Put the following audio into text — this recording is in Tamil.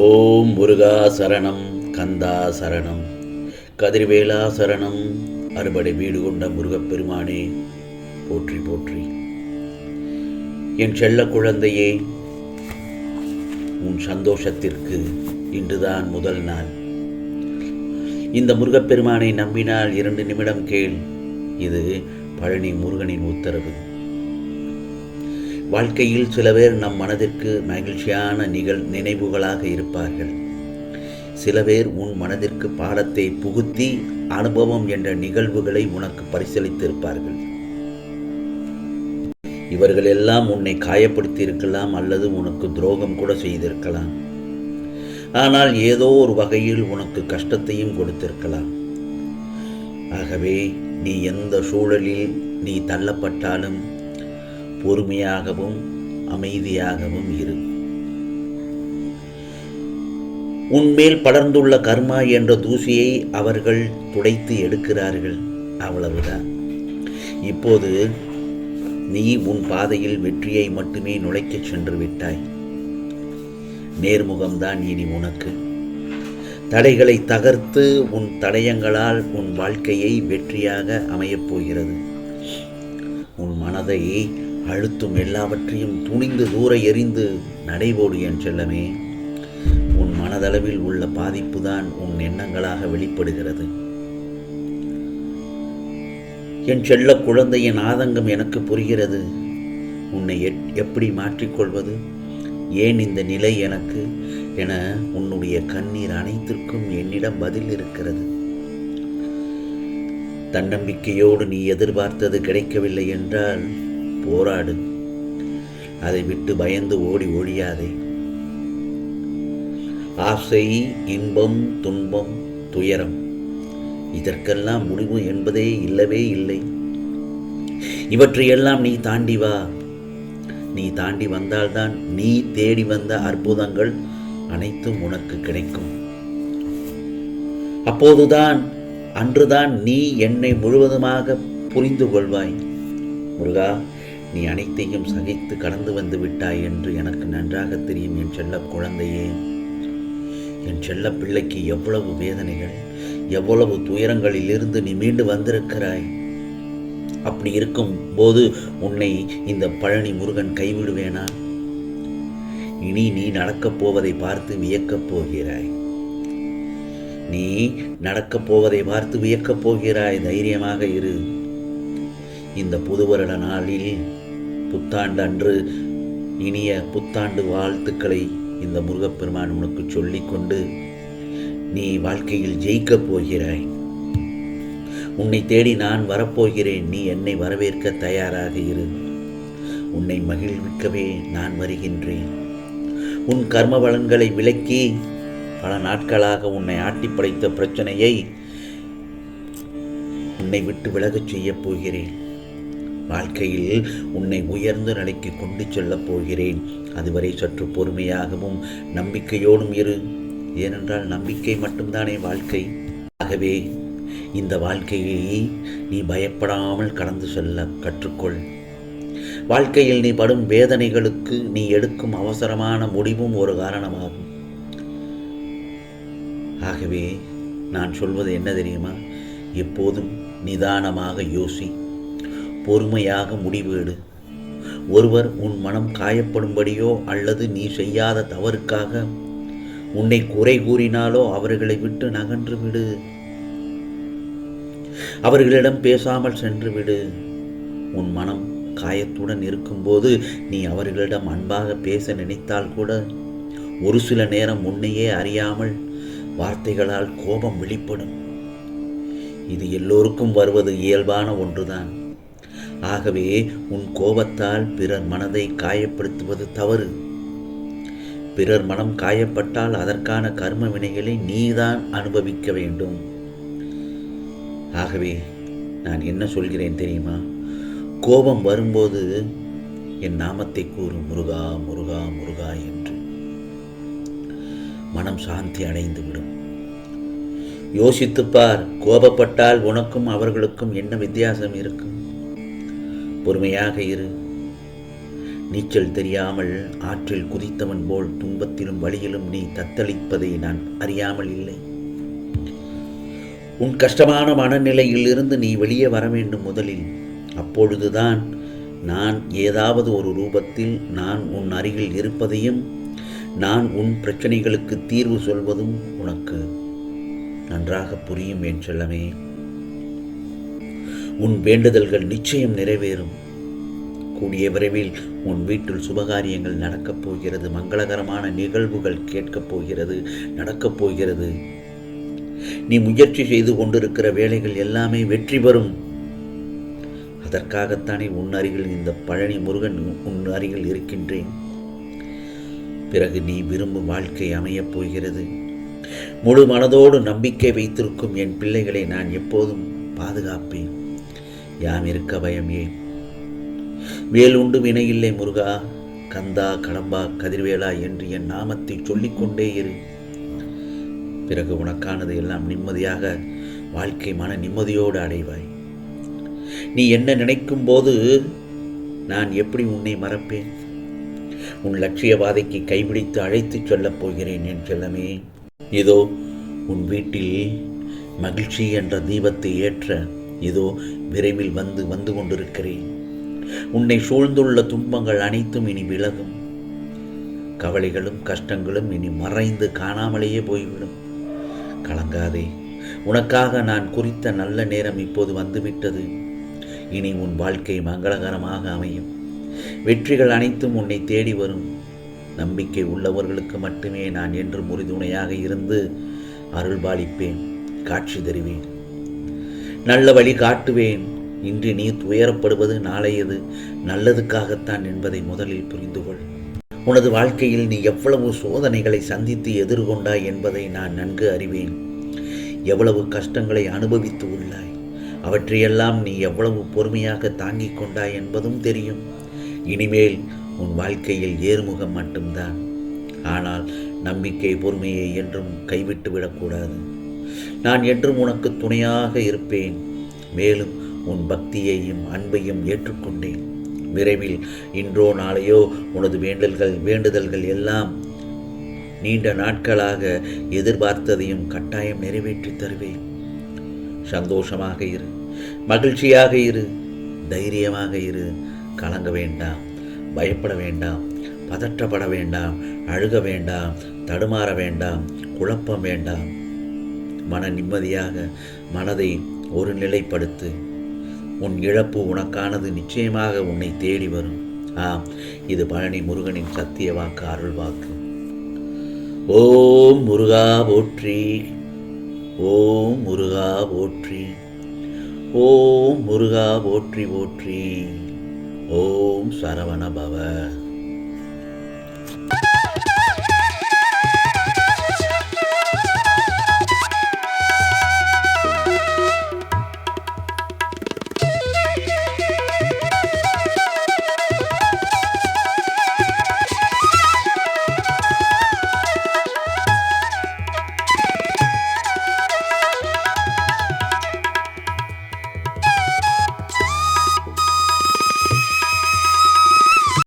ஓம் முருகா சரணம் கந்தா சரணம் கதிர்வேலா சரணம் அறுபடை வீடு கொண்ட முருகப்பெருமானே போற்றி போற்றி. என் செல்ல குழந்தையே உன் சந்தோஷத்திற்கு இன்றுதான் முதல் நாள். இந்த முருகப்பெருமானை நம்பினால் இரண்டு நிமிடம் கேள். இது பழனி முருகனின் உத்தரவு. வாழ்க்கையில் சில பேர் நம் மனதிற்கு மகிழ்ச்சியான நிகழ் நினைவுகளாக இருப்பார்கள். சில பேர் உன் மனதிற்கு பாடத்தை புகுத்தி அனுபவம் என்ற நிகழ்வுகளை உனக்கு பரிசீலித்திருப்பார்கள் இவர்கள் எல்லாம் உன்னை காயப்படுத்தி இருக்கலாம் அல்லது உனக்கு துரோகம் கூட செய்திருக்கலாம். ஆனால் ஏதோ ஒரு வகையில் உனக்கு கஷ்டத்தையும் கொடுத்திருக்கலாம். ஆகவே நீ எந்த சூழலில் நீ தள்ளப்பட்டாலும் பொறுமையாகவும் அமைதியாகவும் இரு. உன்மேல் படர்ந்துள்ள கர்மா என்ற தூசியை அவர்கள் துடைத்து எடுக்கிறார்கள். அவ்வளவுதான். இப்போது நீ உன் பாதையில் வெற்றியை மட்டுமே நுழைக்கச் சென்று விட்டாய். நேர்முகம்தான் இனி உனக்கு. தடைகளை தகர்த்து உன் தடயங்களால் உன் வாழ்க்கையை வெற்றியாக அமையப் போகிறது. உன் மனதை அழுத்தும் எல்லாவற்றையும் துணிந்து தூர எறிந்து நடைபோடு என் செல்லமே. உன் மனதளவில் உள்ள பாதிப்பு தான் உன் எண்ணங்களாக வெளிப்படுகிறது. என் செல்ல குழந்தையின் ஆதங்கம் எனக்கு புரிகிறது. உன்னை எப்படி மாற்றிக்கொள்வது? ஏன் இந்த நிலை எனக்கு? என உன்னுடைய கண்ணீர் அனைத்திற்கும் என்னிடம் பதில் இருக்கிறது. தன்னம்பிக்கையோடு நீ எதிர்பார்த்தது கிடைக்கவில்லை என்றால் போராடு. அதை விட்டு பயந்து ஓடி ஒழியாதே. ஆசை இன்பம் துன்பம் துயரம் இதற்கெல்லாம் முடிவு என்பதே இல்லவே இல்லை. இவற்றையெல்லாம் நீ தாண்டி வா. நீ தாண்டி வந்தால்தான் நீ தேடி வந்த அற்புதங்கள் அனைத்தும் உனக்கு கிடைக்கும். அப்போதுதான் அன்றுதான் நீ என்னை முழுவதுமாக புரிந்து கொள்வாய். முருகா நீ அனைத்தையும் சகித்து கடந்து வந்து விட்டாய் என்று எனக்கு நன்றாக தெரியும் என் செல்ல குழந்தையே. என் செல்ல பிள்ளைக்கு எவ்வளவு வேதனைகள் எவ்வளவு துயரங்களிலிருந்து நீ மீண்டு வந்திருக்கிறாய். அப்படி இருக்கும் போது உன்னை இந்த பழனி முருகன் கைவிடுவேனா? இனி நீ நடக்கப் போவதை பார்த்து வியக்கப் போகிறாய். நீ நடக்கப் போவதை பார்த்து வியக்கப் போகிறாய். தைரியமாக இரு. இந்த புது வருட நாளில் புத்தாண்டு அன்று இனிய புத்தாண்டு வாழ்த்துக்களை இந்த முருகப்பெருமான் உனக்கு சொல்லிக்கொண்டு நீ வாழ்க்கையில் ஜெயிக்கப் போகிறாய். உன்னை தேடி நான் வரப்போகிறேன். நீ என்னை வரவேற்க தயாராக இரு. உன்னை மகிழ்விக்கவே நான் வருகின்றேன். உன் கர்ம பலன்களை விலக்கி பல நாட்களாக உன்னை ஆட்டி படைத்த பிரச்சனையை உன்னை விட்டு விலகச் செய்யப் போகிறேன். வாழ்க்கையில் உன்னை உயர்ந்த நிலைக்கு கொண்டு செல்லப் போகிறேன். அதுவரை சற்று பொறுமையாகவும் நம்பிக்கையோடும் இரு. ஏனென்றால் நம்பிக்கை மட்டும்தானே வாழ்க்கை. ஆகவே இந்த வாழ்க்கையை நீ பயப்படாமல் கடந்து செல்ல கற்றுக்கொள். வாழ்க்கையில் நீ படும் வேதனைகளுக்கு நீ எடுக்கும் அவசரமான முடிவும் ஒரு காரணமாகும். ஆகவே நான் சொல்வது என்ன தெரியுமா? எப்போதும் நிதானமாக யோசி. பொறுமையாக முடிவெடு. ஒருவர் உன் மனம் காயப்படும்படியோ அல்லது நீ செய்யாத தவறுக்காக உன்னை குறை கூறினாலோ அவர்களை விட்டு நகன்று விடு. அவர்களிடம் பேசாமல் சென்று விடு. உன் மனம் காயத்துடன் இருக்கும்போது நீ அவர்களிடம் அன்பாக பேச நினைத்தால் கூட ஒரு சில நேரம் உன்னையே அறியாமல் வார்த்தைகளால் கோபம் வெளிப்படும். இது எல்லோருக்கும் வருவது இயல்பான ஒன்றுதான். ஆகவே உன் கோபத்தால் பிறர் மனதை காயப்படுத்துவது தவறு. பிறர் மனம் காயப்பட்டால் அதற்கான கர்ம வினைகளை நீதான் அனுபவிக்க வேண்டும். ஆகவே நான் என்ன சொல்கிறேன் தெரியுமா? கோபம் வரும்போது என் நாமத்தை கூறு முருகா முருகா முருகா என்று. மனம் சாந்தி அடைந்து விடும் யோசித்துப் பார் கோபப்பட்டால் உனக்கும் அவர்களுக்கும் என்ன வித்தியாசம் இருக்கும்? பொறுமையாக இரு. நீச்சல் தெரியாமல் ஆற்றில் குதித்தவன் போல் துன்பத்திலும் வழியிலும் நீ தத்தளிப்பதை நான் அறியாமல் இல்லை. உன் கஷ்டமான மனநிலையிலிருந்து நீ வெளியே வர வேண்டும் முதலில். அப்பொழுதுதான் நான் ஏதாவது ஒரு ரூபத்தில் நான் உன் அருகில் இருப்பதையும் நான் உன் பிரச்சனைகளுக்கு தீர்வு சொல்வதும் உனக்கு நன்றாக புரியும் என் செல்லமே. உன் வேண்டுதல்கள் நிச்சயம் நிறைவேறும். கூடிய விரைவில் உன் வீட்டில் சுபகாரியங்கள் நடக்கப் போகிறது. மங்களகரமான நிகழ்வுகள் கேட்கப் போகிறது. நடக்கப் போகிறது. நீ முயற்சி செய்து கொண்டிருக்கிற வேலைகள் எல்லாமே வெற்றி பெறும். அதற்காகத்தானே உன் அருகில் இந்த பழனி முருகன் உன் அருகில் இருக்கின்றேன். பிறகு நீ விரும்பும் வாழ்க்கை அமையப் போகிறது. முழு மனதோடு நம்பிக்கை வைத்திருக்கும் என் பிள்ளைகளை நான் எப்போதும் பாதுகாப்பேன். யாம் இருக்க பயம் ஏன்? உண்டு வினையில்லை முருகா. கந்தா கடம்பா கதிர்வேலா என்று என் நாமத்தை சொல்லிக்கொண்டே இரு. பிறகு உனக்கானது எல்லாம் நிம்மதியாக வாழ்க்கை மன நிம்மதியோடு அடைவாய். நீ என்ன நினைக்கும் போது நான் எப்படி உன்னை மறப்பேன்? உன் லட்சிய பாதைக்கு கைபிடித்து அழைத்துச் சொல்லப் போகிறேன் என் செல்லமே. இதோ உன் வீட்டில் மகிழ்ச்சி என்ற தீபத்தை ஏற்ற இதோ விரைவில் வந்து வந்து கொண்டிருக்கிறேன். உன்னை சூழ்ந்துள்ள துன்பங்கள் அனைத்தும் இனி விலகும். கவலைகளும் கஷ்டங்களும் இனி மறைந்து காணாமலேயே போய்விடும். கலங்காதே. உனக்காக நான் குறித்த நல்ல நேரம் இப்போது வந்துவிட்டது. இனி உன் வாழ்க்கை மங்களகரமாக அமையும். வெற்றிகள் அனைத்தும் உன்னை தேடி வரும். நம்பிக்கை உள்ளவர்களுக்கு மட்டுமே நான் என்று உறுதுணையாக இருந்து அருள்பாலிப்பேன் காட்சி தருவேன். நல்ல வழி காட்டுவேன். இன்று நீ துயரப்படுவது நாளையது. நல்லதுக்காகத்தான் என்பதை முதலில் புரிந்து கொள் உனது வாழ்க்கையில் நீ எவ்வளவு சோதனைகளை சந்தித்து எதிர்கொண்டாய் என்பதை நான் நன்கு அறிவேன். எவ்வளவு கஷ்டங்களை அனுபவித்து உள்ளாய். அவற்றையெல்லாம் நீ எவ்வளவு பொறுமையாக தாங்கிக் கொண்டாய் என்பதும் தெரியும். இனிமேல் உன் வாழ்க்கையில் ஏறுமுகம் மட்டும்தான். ஆனால் நம்பிக்கை பொறுமையை என்றும் கைவிட்டு விடக்கூடாது. நான் என்றும் உனக்கு துணையாக இருப்பேன். மேலும் உன் பக்தியையும் அன்பையும் ஏற்றுக்கொண்டேன். விரைவில் இன்றோ நாளையோ உனது வேண்டல்கள் வேண்டுதல்கள் எல்லாம் நீண்ட நாட்களாக எதிர்பார்த்ததையும் கட்டாயம் நிறைவேற்றித் தருவேன். சந்தோஷமாக இரு. மகிழ்ச்சியாக இரு. தைரியமாக இரு. கலங்க வேண்டாம். பயப்பட வேண்டாம். பதற்றப்பட வேண்டாம். அழுக வேண்டாம். தடுமாற வேண்டாம். குழப்பம் வேண்டாம். மன நிம்மதியாக மனதை ஒரு நிலைப்படுத்து. உன் இழப்பு உனக்கானது நிச்சயமாக உன்னை தேடி வரும். ஆம் இது பழனி முருகனின் சத்திய வாக்கு அருள் வாக்கு. ஓம் முருகா போற்றி ஓம் முருகா போற்றி ஓம் முருகா போற்றி போற்றி ஓம் சரவண பவ.